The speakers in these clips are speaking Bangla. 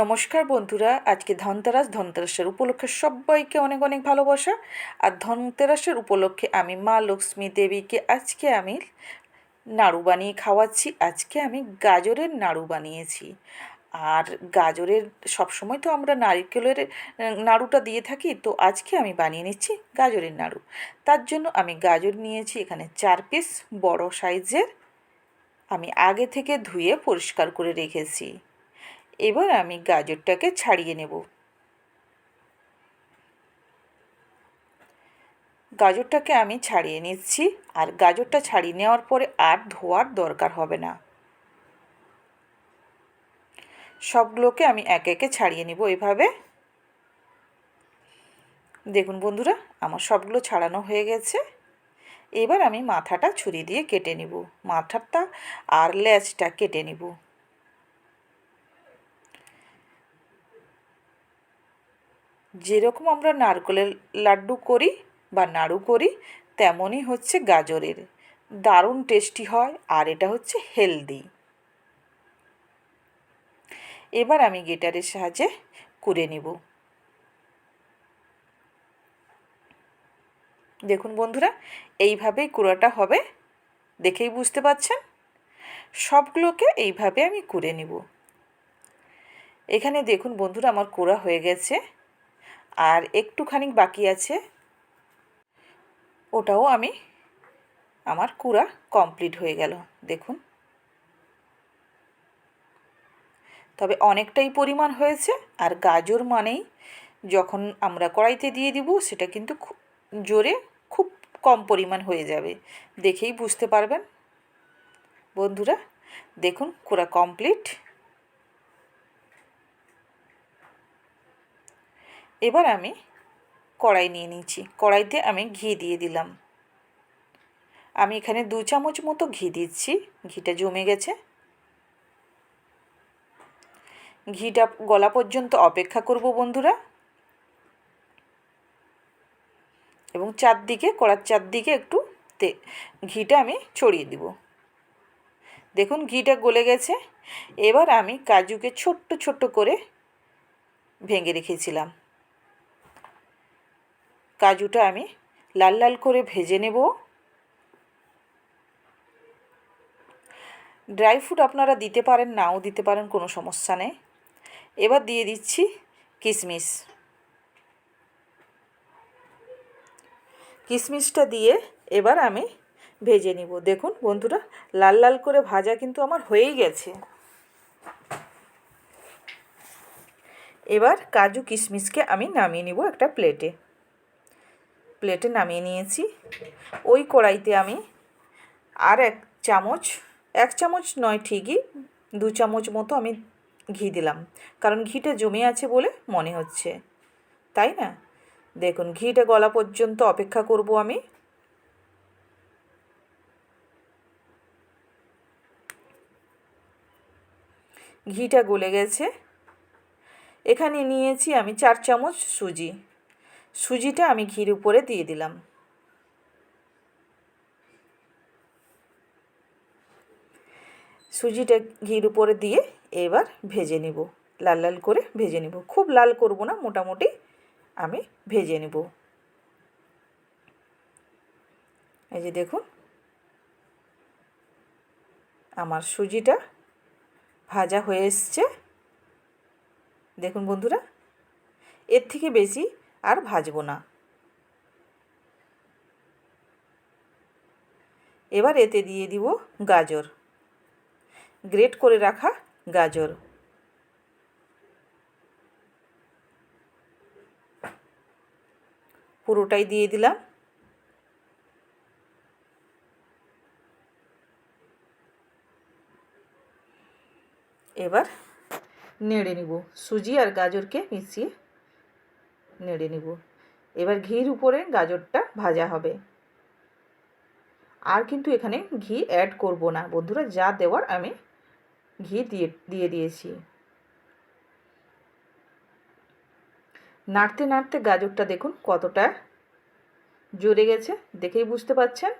নমস্কার বন্ধুরা, আজকে ধনতেরাস, ধনতেরাসের উপলক্ষে সবাইকে অনেক অনেক ভালোবাসা। আর ধনতেরাসের উপলক্ষে আমি মা লক্ষ্মী দেবীকে আজকে আমি নাড়ু বানিয়ে খাওয়াচ্ছি। আজকে আমি গাজরের নাড়ু বানিয়েছি। আর গাজরের সবসময় তো আমরা নারিকেলের নাড়ুটা দিয়ে থাকি, তো আজকে আমি বানিয়ে নিচ্ছি গাজরের নাড়ু। তার জন্য আমি গাজর নিয়েছি এখানে চার পিস বড় সাইজের। আমি আগে থেকে ধুয়ে পরিষ্কার করে রেখেছি। এবার আমি গাজরটাকে ছাড়িয়ে নেব। গাজরটাকে আমি ছাড়িয়ে নিচ্ছি আর গাজরটা ছাড়িয়ে নেওয়ার পরে আর ধোয়ার দরকার হবে না। সবগুলোকে আমি একে একে ছাড়িয়ে নেব এভাবে। দেখুন বন্ধুরা, আমার সবগুলো ছাড়ানো হয়ে গেছে। এবার আমি মাথাটা ছুরি দিয়ে কেটে নিব। মাথাটা আর লেজটা কেটে নিব। যেরকম আমরা নারকেলের লাড্ডু করি বা নাড়ু করি, তেমনই হচ্ছে গাজরের। দারুণ টেস্টি হয় আর এটা হচ্ছে হেলদি এবার আমি গিটারের সাহায্যে কুড়ে নিব। দেখুন বন্ধুরা, এইভাবেই কুড়াটা হবে। দেখেই বুঝতে পাচ্ছেন? সবগুলোকে এইভাবে আমি কুড়ে নিব। এখানে দেখুন বন্ধুরা, আমার কুড়া হয়ে গেছে। আর একটুখানি বাকি আছে। ওটাও আমি, আমার কুড়া কমপ্লিট হয়ে গেল, দেখুন। তবে অনেকটাই পরিমাণ হয়েছে, আর গাজর মানেই যখন আমরা কড়াইতে দিয়ে দিব, সেটা কিন্তু জোরে খুব কম পরিমাণ হয়ে যাবে, দেখেই বুঝতে পারবেন। বন্ধুরা, দেখুন, কুড়া কমপ্লিট। এবার আমি কড়াই নিয়ে নিচ্ছি কড়াইতে আমি ঘি দিয়ে দিলাম। আমি এখানে দু চামচ মতো ঘি দিচ্ছি। ঘিটা জমে গেছে। ঘিটা গলা পর্যন্ত অপেক্ষা করব বন্ধুরা। এবং চারদিকে, কড়ার চারদিকে একটু তে, ঘিটা আমি ছড়িয়ে দিব। দেখুন, ঘিটা গলে গেছে। এবার আমি কাজুকে ছোট্ট ছোট্ট করে ভেঙে রেখেছিলাম। কাজুটা আমি লাল লাল করে ভেজে নেব। ড্রাই ফ্রুট আপনারা দিতে পারেন, নাও দিতে পারেন, কোনো সমস্যা নেই। এবার দিয়ে দিচ্ছি কিশমিশ কিশমিশটা দিয়ে এবার আমি ভেজে নিব। দেখুন বন্ধুরা, লাল লাল করে ভাজা কিন্তু আমার হয়েই গেছে। এবার কাজু কিশমিশকে আমি নামিয়ে নিব একটা প্লেটে। প্লেটে নামিয়ে নিয়েছি। ওই কড়াইতে আমি আর এক চামচ এক চামচ নয় ঠিকই, দু চামচ মতো আমি ঘি দিলাম। কারণ ঘিটা জমে আছে বলে মনে হচ্ছে। তাই না? দেখুন, ঘিটা গলা পর্যন্ত অপেক্ষা করব আমি। ঘিটা গলে গেছে। এখানে নিয়েছি আমি চার চামচ সুজি। সুজিটা আমি ঘির উপরে দিয়ে দিলাম। সুজিটা ঘির উপরে দিয়ে এবার ভেজে নিব। লাল লাল করে ভেজে নিব। খুব লাল করব না, মোটামুটি আমি ভেজে নেব। এই যে দেখুন, আমার সুজিটা ভাজা হয়ে এসছে। দেখুন বন্ধুরা, এর থেকে বেশি আর ভাজবো না। এবার এতে দিয়ে দিব গাজর। গ্রেট করে রাখা গাজর। পুরোটাই দিয়ে দিলাম। এবার নেড়ে নিব। সুজি আর গাজরকে মিশিয়ে নেড়ে নিব। এবার ঘির উপরে গাজরটা ভাজা হবে। আর কিন্তু এখানে ঘি অ্যাড করব না। বন্ধুরা, যা দেওয়ার আমি ঘি দিয়ে দিয়ে দিয়েছি। নাড়তে নাড়তে গাজরটা দেখুন কতটা জুড়ে গেছে। দেখেই বুঝতে পাচ্ছেন?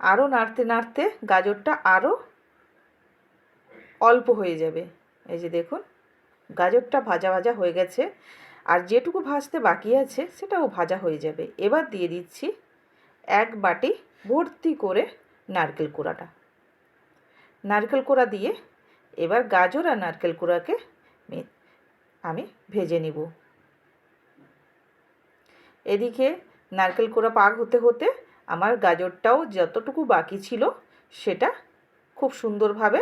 আরও নাড়তে নাড়তে গাজরটা আরও অল্প হয়ে যাবে। এই যে দেখুন গাজরটা ভাজা ভাজা হয়ে গেছে। আর যেটুকু ভাজতে বাকি আছে, সেটাও ভাজা হয়ে যাবে। এবার দিয়ে দিচ্ছি এক বাটি ভর্তি করে নারকেল কোড়াটা। নারকেল কোড়া দিয়ে এবার গাজর আর নারকেল কোড়াকে আমি ভেজে নিব। এদিকে নারকেল কোড়া পাক হতে হতে আমার গাজরটাও যতটুকু বাকি ছিল, সেটা খুব সুন্দরভাবে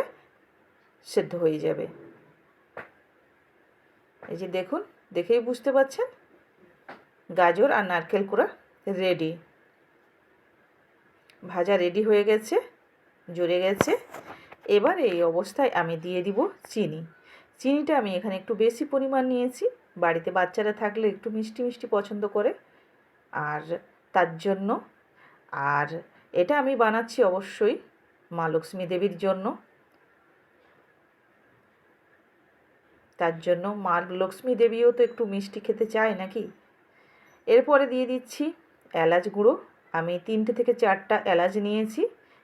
সেদ্ধ হয়ে যাবে। এই যে দেখুন, দেখেই বুঝতে পারছেন গাজর আর নারকেল কুড়া রেডি ভাজা রেডি হয়ে গেছে জড়ে গেছে। এবার এই অবস্থায় আমি দিয়ে দিব চিনি। চিনিটা আমি এখানে একটু বেশি পরিমাণ নিয়েছি। বাড়িতে বাচ্চারা থাকলে একটু মিষ্টি মিষ্টি পছন্দ করে। আর তার জন্য, আর এটা আমি বানাচ্ছি অবশ্যই মা লক্ষ্মী দেবীর জন্য। তার জন্য মা লক্ষ্মী দেবীও তো একটু মিষ্টি খেতে চায় নাকি? এরপরে দিয়ে দিচ্ছি এলাচ গুঁড়ো। আমি তিনটে থেকে চারটা এলাচ নিয়েছি,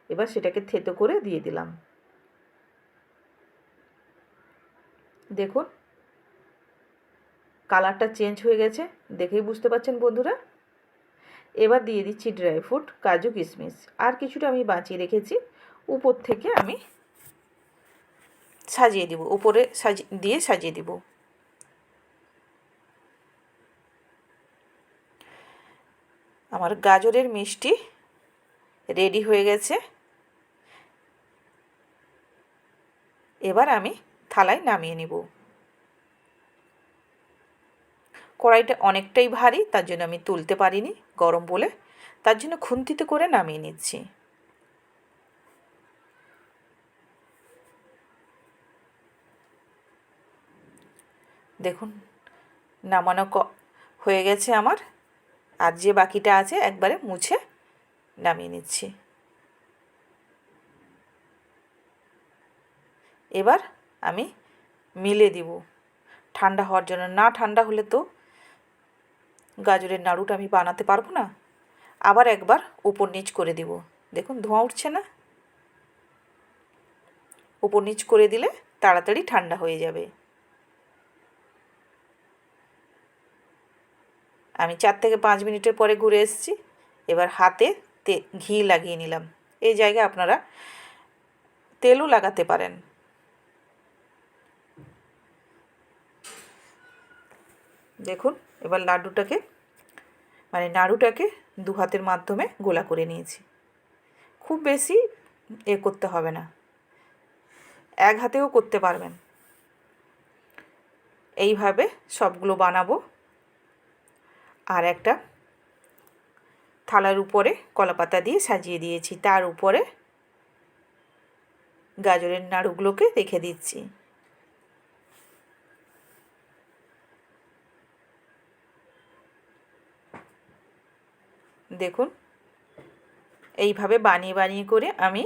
এবার সেটাকে থেতো করে দিয়ে দিলাম। দেখুন, কালারটা চেঞ্জ হয়ে গেছে, দেখেই বুঝতে পারছেন বন্ধুরা? এবার দিয়ে দিচ্ছি ড্রাই ফ্রুট, কাজু কিশমিশ। আর কিছুটা আমি বাঁচিয়ে রেখেছি, উপর থেকে আমি সাজিয়ে দিব, উপরে সাজিয়ে দিয়ে সাজিয়ে দিব। আমার গাজরের মিষ্টি রেডি হয়ে গেছে। এবার আমি থালায় নামিয়ে নিব। কড়াইটা অনেকটাই ভারী, তার জন্য আমি তুলতে পারিনি, গরম বলে। তার জন্য খুন্তিতে করে নামিয়ে নিচ্ছি। দেখুন নামানো হয়ে গেছে আমার। আর যে বাকিটা আছে একবারে মুছে নামিয়ে নিচ্ছি। এবার আমি মিলে দিব। ঠান্ডা হওয়ার জন্য। না ঠান্ডা হলে তো গাজরের নাড়ুটা আমি বানাতে পারব না। আবার একবার উপর নিচ করে দিব। দেখুন, ধোঁয়া উঠছে না? উপর নিচ করে দিলে তাড়াতাড়ি ঠান্ডা হয়ে যাবে। আমি চার থেকে পাঁচ মিনিটের পরে ঘুরে এসেছি। এবার হাতে তে ঘি লাগিয়ে নিলাম। এই জায়গায় আপনারা তেলও লাগাতে পারেন। দেখুন, এবার লাড্ডুটাকে মানে নাড়ুটাকে দু হাতের মাধ্যমে গোলা করে নিয়েছি। খুব বেশি এ করতে হবে না। এক হাতেও করতে পারবেন। এইভাবে সবগুলো বানাবো। আর একটা থালার উপরে কলাপাতা দিয়ে সাজিয়ে দিয়েছি। তার উপরে গাজরের নাড়ুগুলোকে রেখে দিচ্ছি। দেখুন, এইভাবে বানিয়ে বানিয়ে করে আমি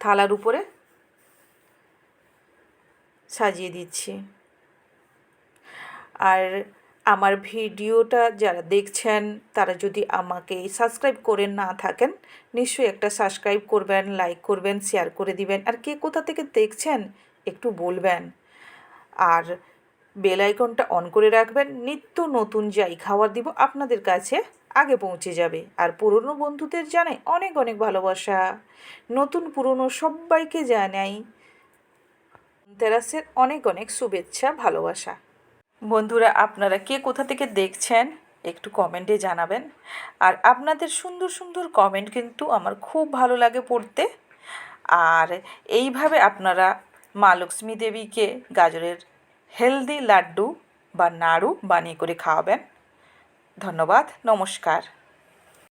থালার উপরে সাজিয়ে দিচ্ছি। আর আমার ভিডিওটা যারা দেখছেন, তারা যদি আমাকে সাবস্ক্রাইব করে না থাকেন, নিশ্চয়ই একটা সাবস্ক্রাইব করবেন লাইক করবেন শেয়ার করে দিবেন। আর কে কোথা থেকে দেখছেন, একটু বলবেন। আর বেল আইকনটা অন করে রাখবেন। নিত্য নতুন যাই খাবার দিব আপনাদের কাছে আগে পৌঁছে যাবে। আর পুরনো বন্ধুদের জানাই অনেক অনেক ভালোবাসা। নতুন পুরনো সবাইকে জানাই তেরাসের অনেক অনেক শুভেচ্ছা, ভালোবাসা। বন্ধুরা, আপনারা কে কোথা থেকে দেখছেন, একটু কমেন্টে জানাবেন। আর আপনাদের সুন্দর সুন্দর কমেন্ট কিন্তু আমার খুব ভালো লাগে পড়তে। আর এইভাবে আপনারা মা লক্ষ্মী দেবীকে গাজরের হেলদি লাড্ডু বা নাড়ু বানিয়ে করে খাওয়াবেন। ধন্যবাদ, নমস্কার।